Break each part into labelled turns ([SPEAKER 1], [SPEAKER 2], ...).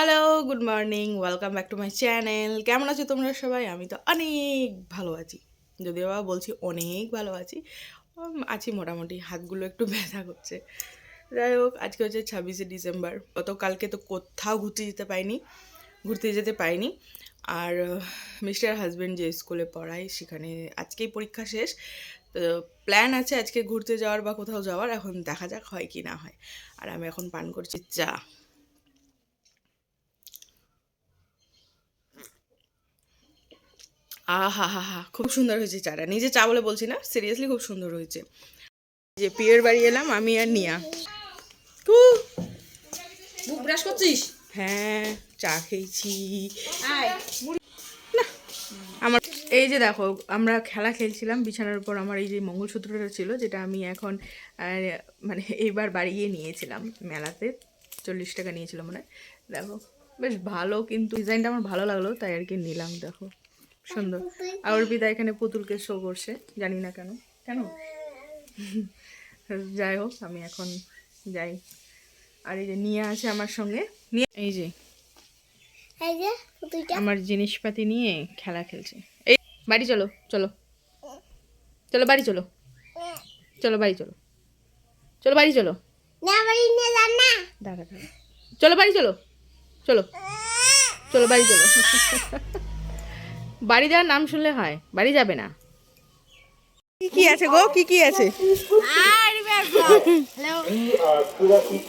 [SPEAKER 1] Hello good morning welcome back to my channel কেমন আছো তোমরা সবাই? আমি তো অনেক ভালো আছি। যদিও বা বলছি অনেক ভালো আছি আছি মোটামুটি। হাতগুলো একটু ব্যথা করছে। যাই হোক, আজকে হচ্ছে ছাব্বিশে ডিসেম্বর। গতকালকে তো কোথাও ঘুরতে যেতে পাইনি, ঘুরতে যেতে পাইনি। আর মিস্টার হাজব্যান্ড যে স্কুলে পড়ায়, সেখানে আজকেই পরীক্ষা শেষ। তো প্ল্যান আছে আজকে ঘুরতে যাওয়ার বা কোথাও যাওয়ার। এখন দেখা যাক হয় কি না হয়। আর আমি এখন পান করছি চা। আহা হা হা খুব সুন্দর হয়েছে চাটা। নিজে চা বলে বলছি না সিরিয়াসলি খুব সুন্দর হয়েছে। যে পিয়ের বাড়ি এলাম আমি আর নিয়া। কু
[SPEAKER 2] মুখ ব্রাশ করছিস?
[SPEAKER 1] হ্যাঁ চা খেয়েছি। না আমার এই যে দেখো আমরা খেলা খেলছিলাম বিছানার উপর আমার এই যে মঙ্গলসূত্রটা ছিল যেটা আমি এখন মানে এইবার বাড়ি গিয়ে নিয়েছিলাম মেলাতে। চল্লিশ টাকা নিয়েছিল মনে দেখো বেশ ভালো কিন্তু ডিজাইনটা আমার ভালো লাগল তাই আর কি নিলাম দেখো। সুন্দর। আর অর্পিতা এখানে পুতুলকে শো করছে জানি না কেন। কেন? যাই হোক আমি এখন যাই। আর এই যে নিয়ে আছে আমার সঙ্গে। নিয়ে এই যে আমার জিনিসপাতি নিয়ে খেলা খেলছে। এই বাড়ি চলো চলো। চলো বাড়ি চলো। চলো বাড়ি চলো। চলো বাড়ি চলো। দাঁড়া। চলো বাড়ি চলো। চলো। চলো বাড়ি চলো। বাড়ি যাওয়ার নাম শুনলে হয় বাড়ি যাবে না। কি কি আছে গো? কি কি আছে?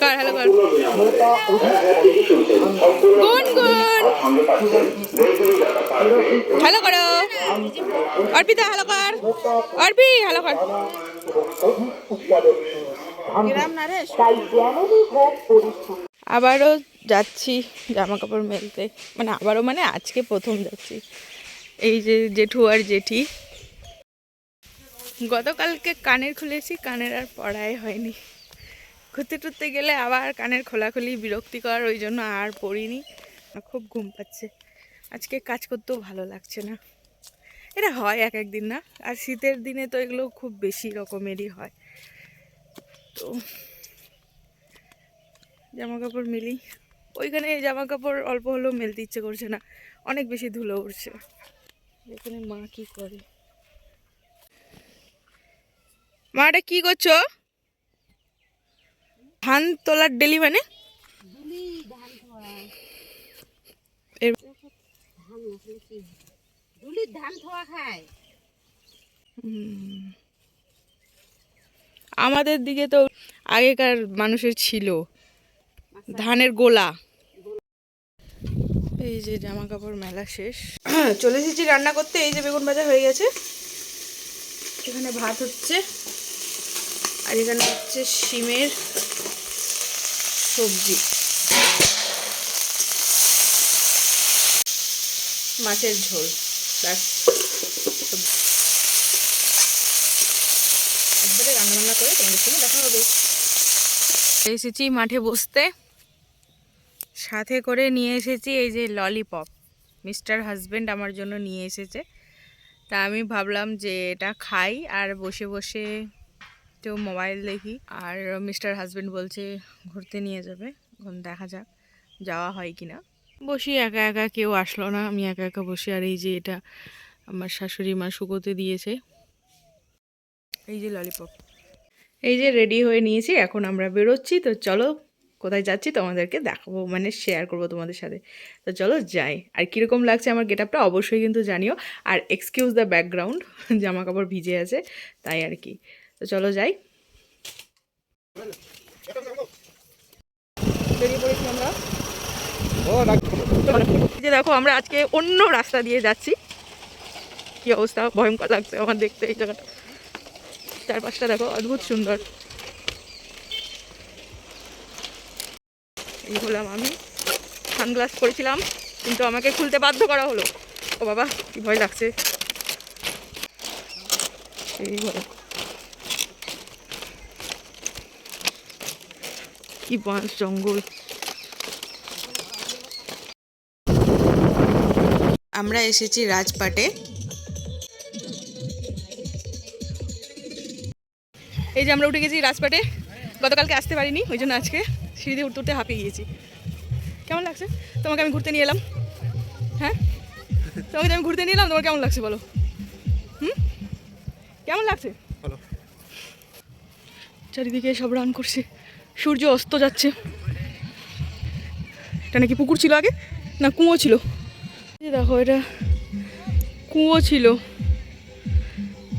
[SPEAKER 1] কর হ্যালো কর। গুন গুন। হ্যালো করো। অর্পিতা হ্যালো কর। অর্পি হ্যালো কর। আবারও যাচ্ছি জামা কাপড় মেলতে। মানে আবারও মানে আজকে প্রথম যাচ্ছি। এই যে জেঠু আর জেঠি। গতকালকে কানের খুলেছি, কানের আর পড়াই হয়নি। ঘুরতে টুরতে গেলে আবার কানের খোলাখুলি বিরক্তিকর, ওই জন্য আর পড়িনি। খুব ঘুম পাচ্ছে। আজকে কাজ করতেও ভালো লাগছে না। এটা হয় এক একদিন না, আর শীতের দিনে তো এগুলো খুব বেশি রকমেরই হয়। তো জামা কাপড় মিলি। ওইখানে জামা কাপড় অল্প হলেও মেলতে ইচ্ছে করছে না, অনেক বেশি ধুলো উঠছে এখানে মা কি করে। মা এটা কি করছ? ধান তোলার ডেলি মানে। আমাদের দিকে তো আগেকার মানুষের ছিল। ধানের গোলা। এই যে জামা কাপড় মেলা শেষ। চলে এসেছি রান্না করতে। এই যে বেগুন ভাজা হয়ে গেছে। এখানে ভাত হচ্ছে। আর এখানে হচ্ছে শিমের সবজি। মাছের ঝোল। ব্যাস। একবারে রান্না বান্না করে তোমাদের সঙ্গে দেখা হবে। এসেছি মাঠে বসতে। সাথে করে নিয়ে এসেছি এই যে ললিপপ। মিস্টার হাজব্যান্ড আমার জন্য নিয়ে এসেছে। তা আমি ভাবলাম যে এটা খাই আর বসে বসে তো মোবাইল দেখি। আর মিস্টার হাজব্যান্ড বলছে, ঘুরতে নিয়ে যাবে। এখন দেখা যাক যাওয়া হয় কি না বসি একা একা, কেউ আসলো না। আমি একা একা বসে, আর এই যে এটা আমার শাশুড়ি মা শুকোতে দিয়েছে। এই যে ললিপপ এই যে রেডি হয়ে নিয়েছি, এখন আমরা বেরোচ্ছি। তো চলো কোথায় যাচ্ছি তোমাদেরকে দেখাবো মানে শেয়ার করব তোমাদের সাথে। তো চলো যাই। আর কীরকম লাগছে আমার গেট আপটা অবশ্যই কিন্তু জানিও। আর এক্সকিউজ দ্য ব্যাকগ্রাউন্ড জামা কাপড় ভিজে আছে, তাই আর কি। তো চলো যাই। আমরা যে দেখো, আমরা আজকে অন্য রাস্তা দিয়ে যাচ্ছি। কি অবস্থা? ভয়ঙ্কর লাগছে আমার দেখতে এই জায়গাটা। চারপাশটা দেখো অদ্ভুত সুন্দর। এই হলাম আমি। সানগ্লাস পরেছিলাম কিন্তু আমাকে খুলতে বাধ্য করা হলো। ও বাবা কি ভয় লাগছে। এই হলো। কি বাঁশ জঙ্গল। আমরা এসেছি রাজপাটে। এই যে আমরা উঠে গেছি রাজপাটে। গতকালকে আসতে পারিনি ওই জন্য আজকে। সিঁড়ি দিয়ে উঠতে উঠতে হাঁপিয়ে গিয়েছি। কেমন লাগছে? তোমাকে আমি ঘুরতে নিয়ে এলাম। হ্যাঁ? তোমাকে আমি ঘুরতে নিয়ে এলাম তোমার কেমন লাগছে বলো? হুম? কেমন লাগছে?
[SPEAKER 3] ভালো
[SPEAKER 1] চারিদিকে সব রান করছে। সূর্য অস্ত যাচ্ছে। এটা নাকি পুকুর ছিল আগে? না কুয়ো ছিল? দেখো এটা কুয়ো ছিল।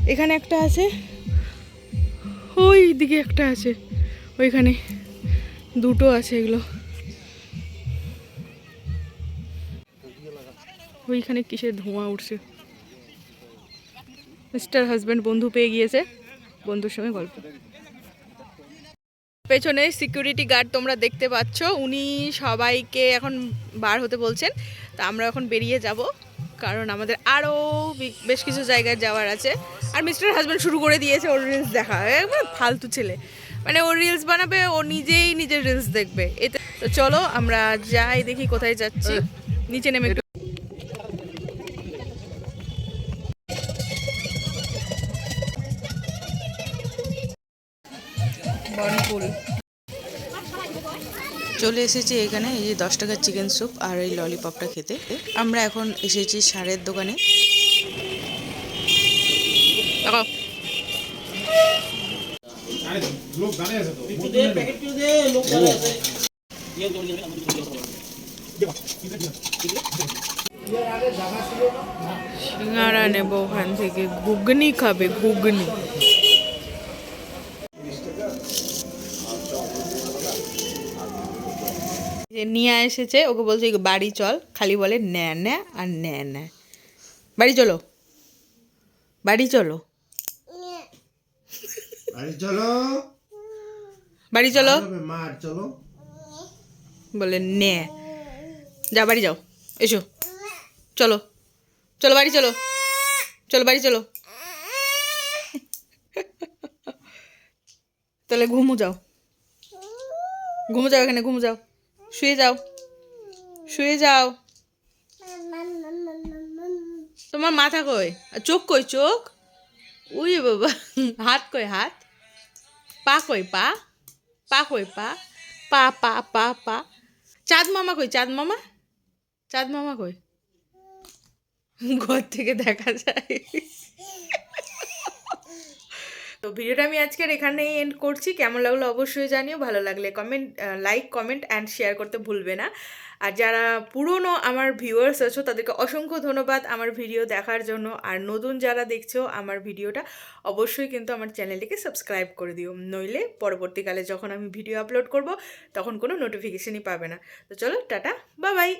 [SPEAKER 1] এখানে একটা আছে। ওই দিকে একটা আছে। ওইখানে। দুটো আছে এগুলো। ওইখানে কিসের ধোঁয়া উঠছে। মিস্টার হাজব্যান্ড বন্ধু পেয়ে গিয়েছে। বন্ধুর সঙ্গে গল্প। পেছনে সিকিউরিটি গার্ড তোমরা দেখতে পাচ্ছ। উনি সবাইকে এখন বার হতে বলছেন। তা আমরা এখন বেরিয়ে যাব। কারণ আমাদের আরও বেশ কিছু জায়গায় যাওয়ার আছে। আর মিস্টার হাজব্যান্ড শুরু করে দিয়েছে ওর দেখা। একবার ফালতু ছেলে। মানে ও রিলস বানাবে ও নিজেই নিজের রিলস দেখবে। এটা তো চলো আমরা যাই দেখি কোথায় যাচ্ছি। নিচে নেমে একটু চলে এসেছি এখানে এই যে দশ টাকার চিকেন স্যুপ আর এই ললিপপটা খেতে। আমরা এখন এসেছি সারের দোকানে দেখো
[SPEAKER 3] লোক গানে আছে তো
[SPEAKER 1] সিঙ্গারা নেব ওখান থেকে ঘুগনি খাবে ঘুগনি। যে নিয়ে এসেছে ওকে বলছে বাড়ি চল। খালি বলে ন্যা ন্যা আর ন্যা ন্যা। বাড়ি চলো। বাড়ি চলো।
[SPEAKER 3] আরে চলো।
[SPEAKER 1] বাড়ি চলো।
[SPEAKER 3] মার চলো।
[SPEAKER 1] বলে নে। যা বাড়ি যাও। এসো। চলো। চলো বাড়ি চলো। চলো বাড়ি চলো। তাহলে ঘুমো যাও। ঘুমো যাও এখানে ঘুমো যাও। শুয়ে যাও। শুয়ে যাও। তোমার মাথা কই? আর চোখ কই চোখ? উই বাবা হাত কই হাত? পা কই পা? পা কই পা? পা পা পা পা। চাঁদ মামা কই? চাঁদ মামা? চাঁদ মামা কই? ঘর থেকে দেখা যায়। তো ভিডিওটা আমি আজকের এখানেই এন্ড করছি। কেমন লাগল অবশ্যই জানিও। ভালো লাগলে comment like comment and share করতে ভুলবে না। আর যারা পুরনো আমার ভিউয়ার্স আছো, তাদেরকে অসংখ্য ধন্যবাদ আমার ভিডিও দেখার জন্য। আর নতুন যারা দেখছ আমার ভিডিওটা অবশ্যই কিন্তু আমার চ্যানেলটিকে সাবস্ক্রাইব করে দিও। নইলে পরবর্তীকালে যখন আমি ভিডিও আপলোড করব, তখন কোনো নোটিফিকেশনই পাবে না। তো চলো, টাটা বা বাই